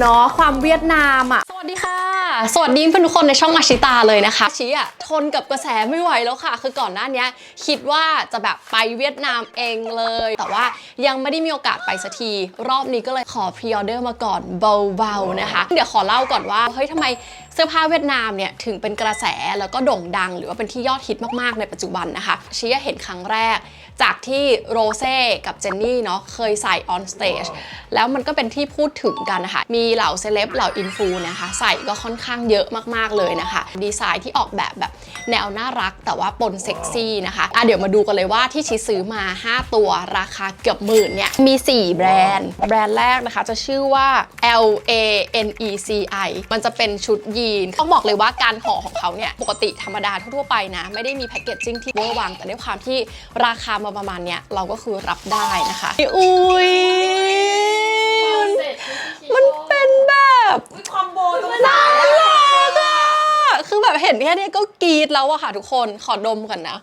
เนาะความเวียดนามอะ สวัสดีค่ะ สวัสดีเพื่อนทุกคนในช่องมาชิตาเลยนะคะชีอะทนกับกระแสไม่ไหวแล้วค่ะ คือก่อนหน้านี้คิดว่าจะแบบไปเวียดนามเองเลย แต่ว่ายังไม่ได้มีโอกาสไปสักที รอบนี้ก็เลยขอพรีออเดอร์มาก่อนเบาๆนะคะ เดี๋ยวขอเล่าก่อนว่าเฮ้ยทำไมเสื้อผ้าเวียดนามเนี่ยถึงเป็นกระแสแล้วก็โด่งดัง หรือว่าเป็นที่ยอดฮิตมากๆในปัจจุบันนะคะชีอะเห็นครั้งแรก จากที่โรเซ่กับเจนนี่เนาะเคยใส่ออนสเตจแล้วมันก็เป็นที่พูดถึงกันนะคะ มีเหล่าเซเลบเหล่าอินฟูนะคะ ใส่ก็ค่อนข้างเยอะมากๆเลยนะคะ ดีไซน์ที่ออกแบบแบบแนวน่ารักแต่ว่าปนเซ็กซี่นะคะอะเดี๋ยวมาดูกันเลยว่าที่ชิซื้อมา 5 ตัวราคาเกือบหมื่นเนี่ย มี 4 แบรนด์ แบรนด์แรกนะคะจะชื่อว่า L A N E C I มันจะเป็นชุดยีนต้องบอกเลยว่าการห่อของเขาเนี่ยปกติธรรมดาทั่วๆไปนะ ไม่ได้มีแพคเกจจิ้งที่เวอร์วังแต่ด้วยความที่ราคามาประมาณเนี้ยเราก็คือรับได้นะคะอุ้ยมันเป็นแบบคอมโบตรงน่ารักอะคือแบบเห็นแค่นี้ก็กรีดแล้วอะค่ะทุกคนขอดมก่อนนะ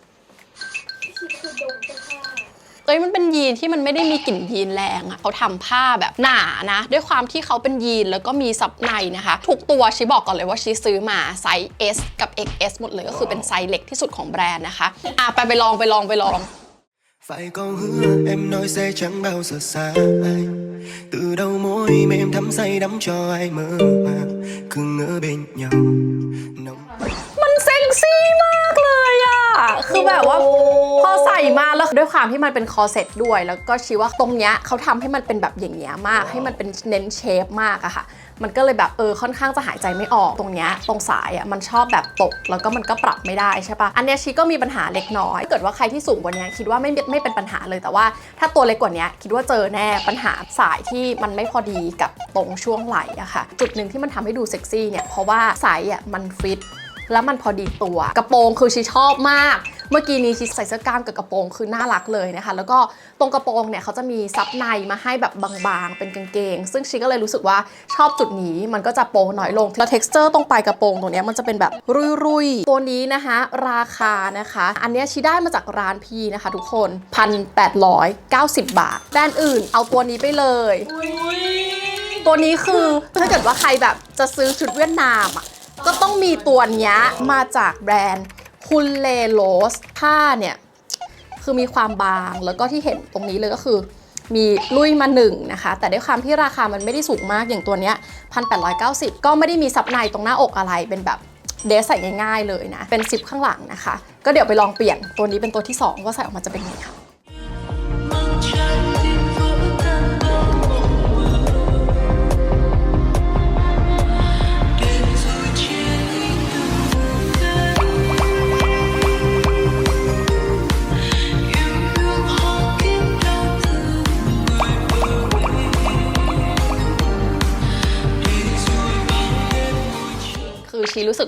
เอ้ยมันเป็นยีนที่มันไม่ได้มีกลิ่นยีนแรงอะเขาทำผ้าแบบหนานะ ด้วยความที่เขาเป็นยีนแล้วก็มีซับในนะคะ ทุกตัวชิบอกก่อนเลยว่าชิซื้อมาไซส์ S กับ XS หมดเลยก็คือเป็นไซส์เล็กที่สุดของแบรนด์นะคะ อะไปไปลองไปลองไปลอง Phải có hứa, em nói sẽ chẳng bao giờ xa ai Từ đầu môi mà em thắm say đắm cho ai mơ màng, Cứ ngỡ bên nhau. Nồng มัน คือแบบว่าพอใส่มาแล้วด้วยความที่มันเป็นคอเซ็ตด้วย แล้วก็ชี้ว่าตรงเนี้ยเขาทำให้มันเป็นแบบอย่างเงี้ยมาก ให้มันเป็นเน้นเชฟมากอะค่ะ มันก็เลยแบบเออค่อนข้างจะหายใจไม่ออกตรงเนี้ยตรงสายอะมันชอบแบบตก แล้วก็มันก็ปรับไม่ได้ใช่ปะอันเนี้ยชีก็มีปัญหาเล็กน้อยถ้าเกิดว่าใครที่สูงกว่านี้คิดว่าไม่ไม่เป็นปัญหาเลยแต่ว่า ถ้าตัวเล็กกว่านี้คิดว่าเจอแน่ปัญหาสายที่มันไม่พอดีกับตรงช่วงไหล่อะค่ะ จุดหนึ่งที่มันทำให้ดูเซ็กซี่เนี่ยเพราะว่าสายอะมันฟิต แล้วมันพอดีตัว กระโปรงคือชีชอบมาก เมื่อกี้นี้ชีใส่เสื้อกล้ามกับกระโปรงคือน่ารักเลยนะคะ แล้วก็ตรงกระโปรงเนี่ยเขาจะมีซับในมาให้แบบบางๆ เป็นกางเกง ซึ่งชีก็เลยรู้สึกว่าชอบจุดนี้ มันก็จะโปรงน้อยลง แล้ว texture ตรงปลายกระโปรงตรงเนี้ยมันจะเป็นแบบรุยๆ ตัวนี้นะคะ ราคานะคะ อันเนี้ยชีได้มาจากร้านพีนะคะทุกคน1,890 บาทแบรนด์อื่น เอาตัวนี้ไปเลยตัวนี้คือถ้าเกิดว่าใครแบบจะซื้อชุดเวียดนามอะก็ ต้องมีตัวเนี้ยมาจากแบรนด์คุณเลโลสผ้าเนี่ย คือมีความบางแล้วก็ที่เห็นตรงนี้เลยก็คือ มีลุยมาหนึ่งนะคะ แต่ด้วยความที่ราคามันไม่ได้สูงมากอย่างตัวเนี้ย1,890 ก็ไม่ได้มีซับในตรงหน้าอกอะไรเป็นแบบเดสใส่ง่ายๆเลยนะ เป็นซิปข้างหลังนะคะ ก็เดี๋ยวไปลองเปลี่ยนตัวนี้เป็นตัวที่ 2 ว่าใส่ออกมาจะเป็นยังไงค่ะ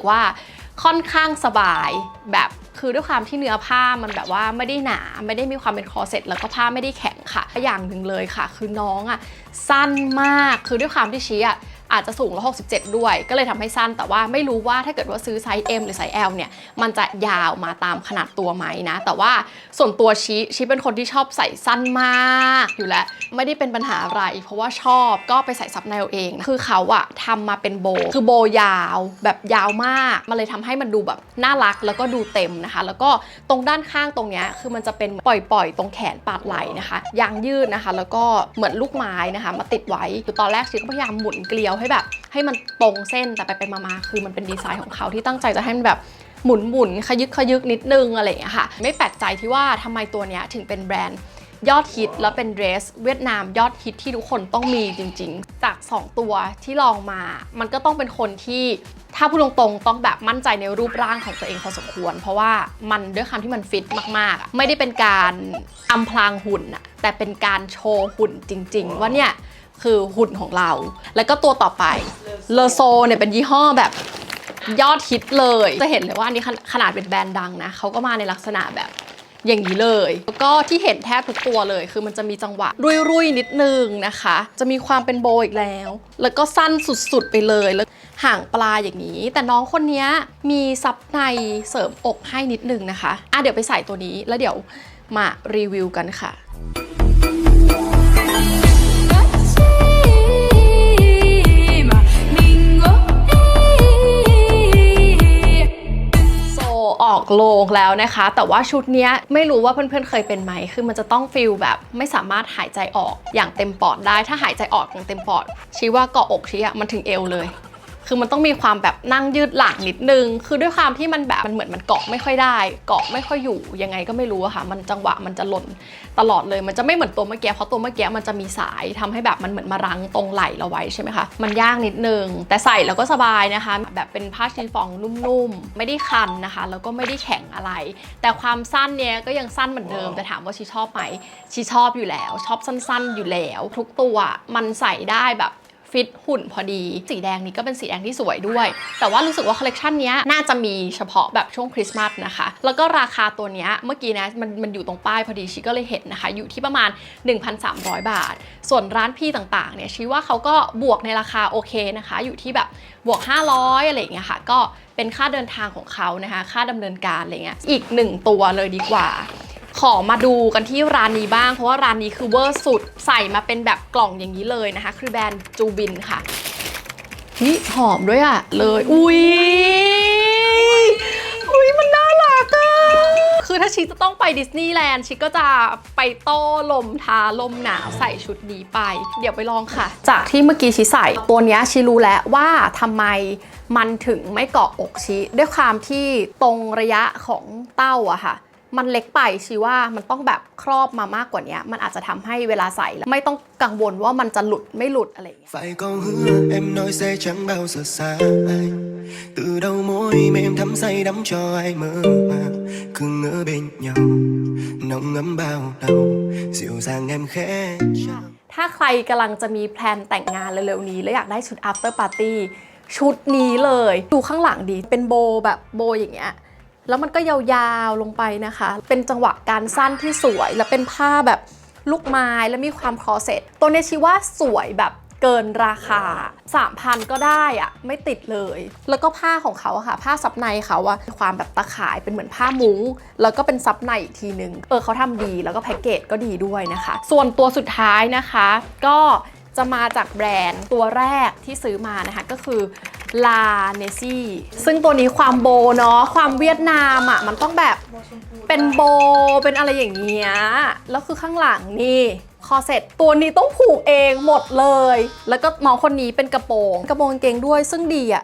กว่าค่อนข้างสบายแบบคือด้วยความที่เนื้อผ้ามันแบบว่าไม่ได้หนาไม่ได้มีความเป็นคอเซ็ตแล้วก็ผ้าไม่ได้แข็งค่ะอย่างหนึ่งเลยค่ะ คือน้องอะสั้นมากคือด้วยความที่ชี้อะ อาจจะสูง167ด้วย ก็เลยทำให้สั้น แต่ว่าไม่รู้ว่าถ้าเกิดว่าซื้อไซส์ M หรือไซส์ L เนี่ย มันจะยาวมาตามขนาดตัวไหมนะ แต่ว่าส่วนตัวชีชีเป็นคนที่ชอบใส่สั้นมากอยู่แล้ว ไม่ได้เป็นปัญหาอะไร เพราะว่าชอบก็ไปใส่ซับในเอาเอง คือเขาอะทำมาเป็นโบ คือโบยาวแบบยาวมาก มันเลยทำให้มันดูแบบน่ารักแล้วก็ดูเต็มนะคะ แล้วก็ตรงด้านข้างตรงเนี้ยคือมันจะเป็นปล่อยๆ ตรงแขนปาดไหล่นะคะ ยางยืดนะคะ แล้วก็เหมือนลูกไม้นะคะ มาติดไว้คือตอนแรกชีก็พยายามหมุนเกลียวให้แบบให้มันตรงเส้นแต่ไปไปมาๆคือมันเป็นดีไซน์ของเขาที่ตั้งใจจะให้มันแบบหมุนหมุนขยึกขยึกนิดนึงอะไรอย่างเงี้ยค่ะ ไม่แปลกใจที่ว่าทำไมตัวเนี้ยถึงเป็นแบรนด์ยอดฮิตแล้วเป็นเดรส เวียดนามยอดฮิตที่ทุกคนต้องมีจริง ๆ จาก 2 ตัวที่ลองมา มันก็ต้องเป็นคนที่ถ้าพูดตรงๆ ต้องแบบมั่นใจในรูปร่างของตัวเองพอสมควร เพราะว่ามันด้วยควาที่มันฟิตมากๆ ไม่ได้เป็นการอำพรางหุ่นอะแต่เป็นการโชว์หุ่นจริง ๆ ว่าเนี่ย คือหุ่นของเรา แล้วก็ตัวต่อไปเลโซเนี่ยเป็นยี่ห้อแบบยอดฮิตเลย จะเห็นเลยว่าอันนี้ขนาดเป็นแบรนด์ดังนะเขาก็มาในลักษณะแบบอย่างนี้เลย แล้วก็ที่เห็นแทบทุกตัวเลย คือมันจะมีจังหวะ รุยๆ นิดนึงนะคะ จะมีความเป็นโบอีกแล้ว แล้วก็สั้นสุดๆไปเลยแล้วห่างปลาอย่างนี้ แต่น้องคนนี้มีซับในเสริมอกให้นิดนึงนะคะ อะเดี๋ยวไปใส่ตัวนี้แล้วเดี๋ยวมารีวิวกันค่ะ ออกโลงแล้วนะคะ แต่ว่าชุดนี้ไม่รู้ว่าเพื่อนๆเคยเป็นไหม คือมันจะต้องฟิลแบบไม่สามารถหายใจออกอย่างเต็มปอดได้ ถ้าหายใจออกอย่างเต็มปอดชี้ว่าเกาะอกชี้อะมันถึงเอวเลย คือมันต้องมีความแบบนั่งยืดหลังนิดนึง คือด้วยความที่มันแบบมันเหมือนมันเกาะไม่ค่อยได้ เกาะไม่ค่อยอยู่ยังไงก็ไม่รู้อะค่ะ มันจังหวะมันจะหล่นตลอดเลย มันจะไม่เหมือนตัวเมื่อกี้เพราะตัวเมื่อกี้มันจะมีสายทำให้แบบมันเหมือนมารั้งตรงไหล่เราไว้ใช่ไหมคะ มันยากนิดนึง แต่ใส่แล้วก็สบายนะคะ แบบเป็นผ้าชิฟองนุ่มๆ ไม่ได้คันนะคะ แล้วก็ไม่ได้แข็งอะไร แต่ความสั้นเนี้ยก็ยังสั้นเหมือนเดิม แต่ถามว่าชีชอบไหมชีชอบอยู่แล้ว ชอบสั้น ๆ อยู่แล้ว ทุกตัวมันใส่ได้แบบ ฟิตหุ่นพอดี สีแดงนี้ก็เป็นสีแดงที่สวยด้วย แต่ว่ารู้สึกว่าคอลเลกชันนี้น่าจะมีเฉพาะแบบช่วงคริสต์มาสนะคะ แล้วก็ราคาตัวนี้เมื่อกี้นะมันมันอยู่ตรงป้ายพอดีชิก็เลยเห็นนะคะ อยู่ที่ประมาณ 1,300 บาท ส่วนร้านพี่ต่างๆเนี่ยชิว่าเขาก็บวกในราคาโอเคนะคะ อยู่ที่แบบบวก 500 อะไรอย่างเงี้ยค่ะ ก็เป็นค่าเดินทางของเขานะคะ ค่าดำเนินการอะไรเงี้ย อีกหนึ่งตัวเลยดีกว่า ขอมาดูกันที่ร้านนี้บ้าง เพราะว่าร้านนี้คือเวอร์สุดใส่มาเป็นแบบกล่องอย่างนี้เลยนะคะ คือแบรนด์จูบินค่ะนี่หอมด้วยอะเลยอุ้ยอุ้ยมันน่ารักอะคือถ้าชิจะต้องไปดิสนีย์แลนด์ชิก็จะไปโต้ลมทาลมหนาวใส่ชุดนี้ไป เดี๋ยวไปลองค่ะ จากที่เมื่อกี้ชิใส่ตัวนี้ชิรู้แล้วว่าทำไมมันถึงไม่เกาะอกชิ ด้วยความที่ตรงระยะของเต้าอะค่ะ มันเล็กไปชีว่ามันต้องแบบครอบมามากกว่านี้มันอาจจะทำให้เวลาใส่แล้วไม่ต้องกังวลว่ามันจะหลุดไม่หลุดอะไรอย่างเงี้ย Phải có hứa em nói sẽ chẳng bao giờ xa anh Từ đầu môi mềm thắm say đắm cho ai mơ màng Cứ ngỡ bên nhau Nồng ấm bao đầu Dịu dàng em khẽ chào ถ้าใครกำลังจะมีแพลนแต่งงานเร็วๆนี้ แล้วอยากได้ชุด after party ชุดนี้เลย ดูข้างหลังดีเป็นโบแบบโบอย่างเงี้ย แล้วมันก็ยาวๆลงไปนะคะ เป็นจังหวะการสั้นที่สวย แล้วเป็นผ้าแบบลูกไม้แล้วมีความคอเซ็ตตัวเนี้ยชีว่าสวยแบบเกินราคา 3,000 ก็ได้อะไม่ติดเลย แล้วก็ผ้าของเขาค่ะ ผ้าซับในเขาอะมีความแบบตะข่ายเป็นเหมือนผ้ามุ้ง แล้วก็เป็นซับในอีกทีนึง เออเขาทำดีแล้วก็แพ็กเกจก็ดีด้วยนะคะ ส่วนตัวสุดท้ายนะคะ ก็จะมาจากแบรนด์ตัวแรกที่ซื้อมานะคะ ก็คือ ลาเนซี่ซึ่งตัวนี้ความโบเนาะความเวียดนามอะมันต้องแบบเป็นโบเป็นอะไรอย่างเงี้ยแล้วคือข้างหลังนี่คอเซ็ตตัวนี้ต้องผูกเองหมดเลย แล้วก็น้องคนนี้เป็นกระโปรง กระโปรงเกงด้วยซึ่งดีอะ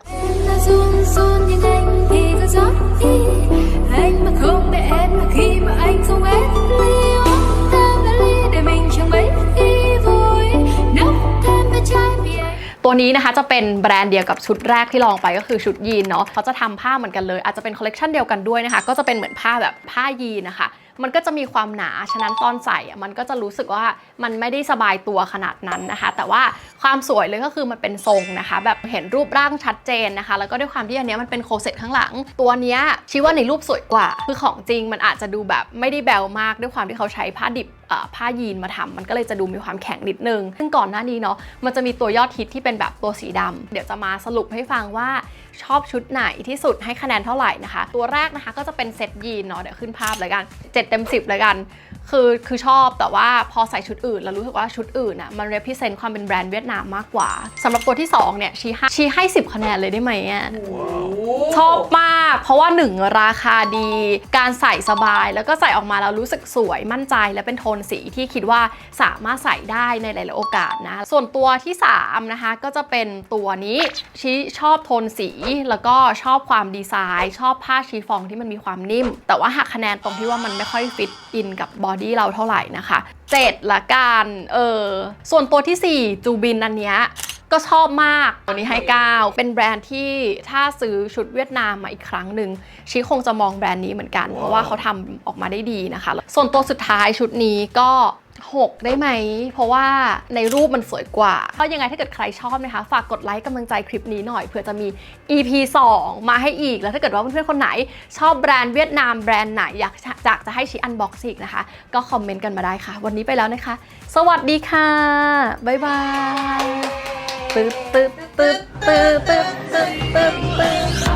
anh mà không để em là khi mà anh không hết ตัวนี้นะคะจะเป็นแบรนด์เดียวกับชุดแรกที่ลองไปก็คือชุดยีนเนาะเขาจะทำผ้าเหมือนกันเลย อาจจะเป็นคอลเลกชันเดียวกันด้วยนะคะ ก็จะเป็นเหมือนผ้าแบบผ้ายีนนะคะ มันก็จะมีความหนา ฉะนั้นตอนใส่มันก็จะรู้สึกว่ามันไม่ได้สบายตัวขนาดนั้นนะคะ แต่ว่าความสวยเลยก็คือมันเป็นทรงนะคะ แบบเห็นรูปร่างชัดเจนนะคะ แล้วก็ด้วยความที่อันนี้มันเป็นโคเซ็ตข้างหลัง ตัวนี้ชี้ว่าในรูปสวยกว่า คือของจริงมันอาจจะดูแบบไม่ได้แบวมากด้วยความที่เขาใช้ผ้าดิบผ้ายีนมาทำมันก็เลยจะดูมีความแข็งนิดนึง ซึ่งก่อนหน้านี้เนาะมันจะมีตัวยอดฮิตที่เป็นแบบตัวสีดำเดี๋ยวจะมาสรุปให้ฟังว่าชอบชุดไหนที่สุดให้คะแนนเท่าไหร่นะคะ ตัวแรกนะคะก็จะเป็นเซตยีนเนาะเดี๋ยวขึ้นภาพเลยกัน 7เต็ม 10เลยกัน คือคือชอบแต่ว่าพอใส่ชุดอื่น แล้วรู้สึกว่าชุดอื่นอะมัน represent ความเป็นแบรนด์เวียดนามมากกว่าสำหรับตัวที่สองเนี่ยชี้ให้ชี้ให้ 10 คะแนนเลยได้ไหมอะชอบมาก เพราะว่าหนึ่งราคาดี การใส่สบาย แล้วก็ใส่ออกมาแล้วรู้สึกสวยมั่นใจ และเป็นโทนสีที่คิดว่าสามารถใส่ได้ในหลาย ๆ โอกาสนะ ส่วนตัวที่ 3 นะคะ ก็จะเป็นตัวนี้ชีชอบโทนสีแล้วก็ชอบความดีไซน์ ชอบผ้าชีฟองที่มันมีความนิ่ม แต่ว่าหักคะแนนตรงที่ว่ามันไม่ค่อยฟิตอินกับบอดี้เราเท่าไหร่นะคะ 7 ละกันเออส่วนตัวทีสี่ 4 จูบินอันเนี้ยก็ชอบมากตัวนี้ให้ 9 เป็นแบรนด์ที่ถ้าซื้อชุดเวียดนามมาอีกครั้งหนึ่งชีคงจะมองแบรนด์นี้เหมือนกัน เพราะว่าเขาทำออกมาได้ดีนะคะ ส่วนตัวสุดท้ายชุดนี้ก็ 6 ได้ไหม เพราะว่าในรูปมันสวยกว่าก็ยังไงถ้าเกิดใครชอบนะคะ ฝากกดไลค์กำลังใจคลิปนี้หน่อยเผื่อจะมี EP 2 มาให้อีก แล้วถ้าเกิดว่าเพื่อนๆคนไหน ชอบแบรนด์เวียดนามแบรนด์ไหนอยากจะอยากจะให้ชีอันบ็อกซ์อีกนะคะ ก็คอมเมนต์กันมาได้ค่ะ วันนี้ไปแล้วนะคะ สวัสดีค่ะบ๊ายบายตึ๊ดตึ๊ดตึ๊ดตึ๊ดตึ๊ดตึ๊ดตึ๊ด